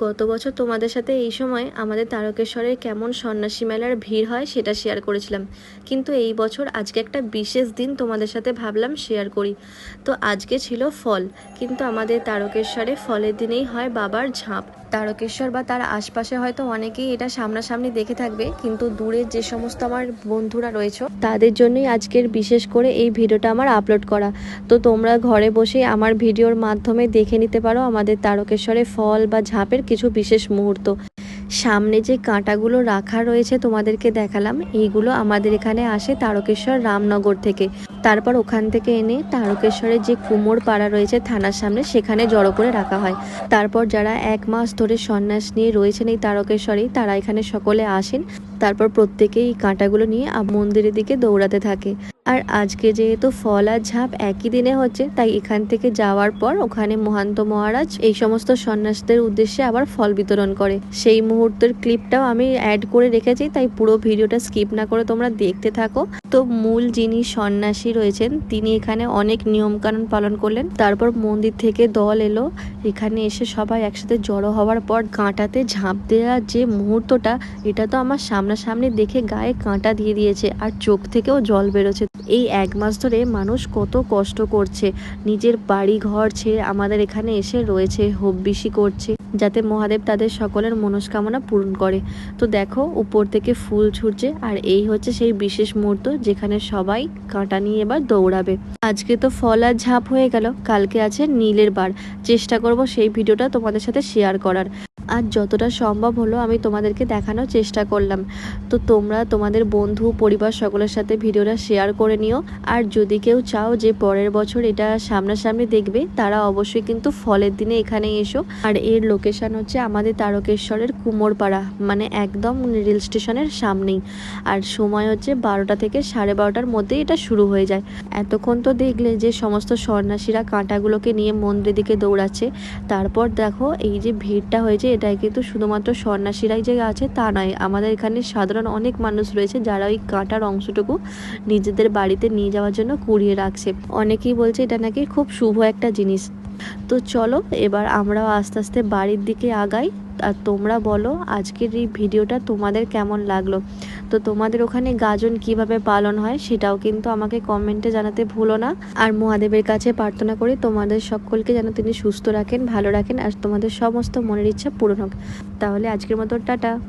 গত বছর তোমাদের সাথে এই সময় আমাদের তারকেশ্বরের কেমন সন্ন্যাসী মেলার ভিড় হয় সেটা শেয়ার করেছিলাম। কিন্তু এই বছর আজকে একটা বিশেষ দিন তোমাদের সাথে ভাবলাম শেয়ার করি। তো আজকে ছিল ফল, কিন্তু আমাদের তারকেশ্বরে ফলের দিনেই হয় বাবার ঝাঁপ। তারকেশ্বর বা তার আশপাশে হয়তো অনেকেই এটা সামনাসামনি দেখে থাকবে, কিন্তু দূরের যে সমস্ত আমার বন্ধুরা রয়েছে, তাদের জন্যই আজকের বিশেষ করে এই ভিডিওটা আমার আপলোড করা। তো তোমরা ঘরে বসে আমার ভিডিওর মাধ্যমে দেখে নিতে পারো আমাদের তারকেশ্বরে ফল বা ঝাঁপের কিছু বিশেষ মুহূর্ত। সামনে যে কাঁটাগুলো রাখা রয়েছে তোমাদেরকে দেখালাম, এইগুলো আমাদের এখানে আসে তারকেশ্বর রামনগর থেকে। তারপর ওখান থেকে এনে তারকেশ্বরের যে কুমোর পাড়া রয়েছে থানার সামনে, সেখানে জড়ো করে রাখা হয়। তারপর যারা এক মাস ধরে সন্ন্যাস নিয়ে রয়েছেন এই তারকেশ্বরেই, তারা এখানে সকলে আসেন। তারপর প্রত্যেকেই এই কাঁটাগুলো নিয়ে মন্দিরের দিকে দৌড়াতে থাকে। আর আজকে যেহেতু ফল আর ঝাঁপ একই দিনে হচ্ছে, তাই এখান থেকে যাওয়ার পর ওখানে মহান্ত মহারাজ এই সমস্ত সন্ন্যাসদের উদ্দেশ্যে আবার ফল বিতরণ করে। সেই মুহূর্তের ক্লিপটাও আমি অ্যাড করে রেখেছি, তাই পুরো ভিডিওটা স্কিপ না করে তোমরা দেখতে থাকো। তো মূল যিনি সন্ন্যাসী রয়েছেন, তিনি এখানে অনেক নিয়মকানুন পালন করলেন। তারপর মন্দির থেকে দল এলো। এখানে এসে সবাই একসাথে জড়ো হওয়ার পর কাঁটাতে ঝাঁপ দেওয়ার যে মুহূর্তটা, এটা তো আমার সামনাসামনি দেখে গায়ে কাঁটা দিয়ে দিয়েছে আর চোখ থেকেও জল বেরোচ্ছে। এই এক মাস ধরে মানুষ কত কষ্ট করছে। নিজের বাড়ি ঘর ছেড়ে আমাদের এখানে এসে রয়েছে হব্বিসি করছে, যাতে মহাদেব তাদের সকলের মনস্কামনা পূরণ করে। তো দেখো, উপর থেকে ফুল ছুটছে আর এই হচ্ছে সেই বিশেষ মুহূর্ত যেখানে সবাই কাঁটা নিয়ে এবার দৌড়াবে। আজকে তো ফল আর ঝাঁপ হয়ে গেল। কালকে আছে নীলের বার। চেষ্টা করব সেই ভিডিওটা তোমাদের সাথে শেয়ার করার। আর যতটা সম্ভব হলো আমি তোমাদেরকে দেখানোর চেষ্টা করলাম। তো তোমরা, তোমাদের বন্ধু, পরিবার সকলের সাথে ভিডিওটা শেয়ার করে নিও। আর যদি কেউ চাও যে পরের বছর এটা সামনাসামনি দেখবে, তারা অবশ্যই কিন্তু ফলের দিনে এখানে এসো। আর এর লোকেশান হচ্ছে আমাদের তারকেশ্বরের কুমোরপাড়া মানে একদম রেল স্টেশনের সামনেই। আর সময় হচ্ছে বারোটা থেকে সাড়ে বারোটার মধ্যেই এটা শুরু হয়ে যায়। এতক্ষণ তো দেখলে যে সমস্ত সন্ন্যাসীরা কাঁটাগুলোকে নিয়ে মন্দিরের দিকে দৌড়াচ্ছে। তারপর দেখো এই যে ভিড়টা হয়েছে, এটাই কিন্তু শুধুমাত্র সন্ন্যাসীরাই যে আছে তা নয়, আমাদের এখানে সাধারণ অনেক মানুষ রয়েছে যারা ওই কাঁটার অংশটুকু নিজেদের বাড়িতে নিয়ে যাওয়ার জন্য কুড়িয়ে রাখছে। অনেকেই বলছে এটা নাকি খুব শুভ একটা জিনিস। তো চলো, এবার আমরাও আস্তে আস্তে বাড়ির দিকে আগাই। আর তোমরা বলো, আজকের এই ভিডিওটা তোমাদের কেমন লাগল? তো তোমাদের ওখানে গাজন কীভাবে পালন হয় সেটাও কিন্তু আমাকে কমেন্টে জানাতে ভুলো না। আর মহাদেবের কাছে প্রার্থনা করি, তোমাদের সকলকে যেন তিনি সুস্থ রাখেন, ভালো রাখেন, আর তোমাদের সমস্ত মনের ইচ্ছা পূরণ হোক। তাহলে আজকের মতো টাটা।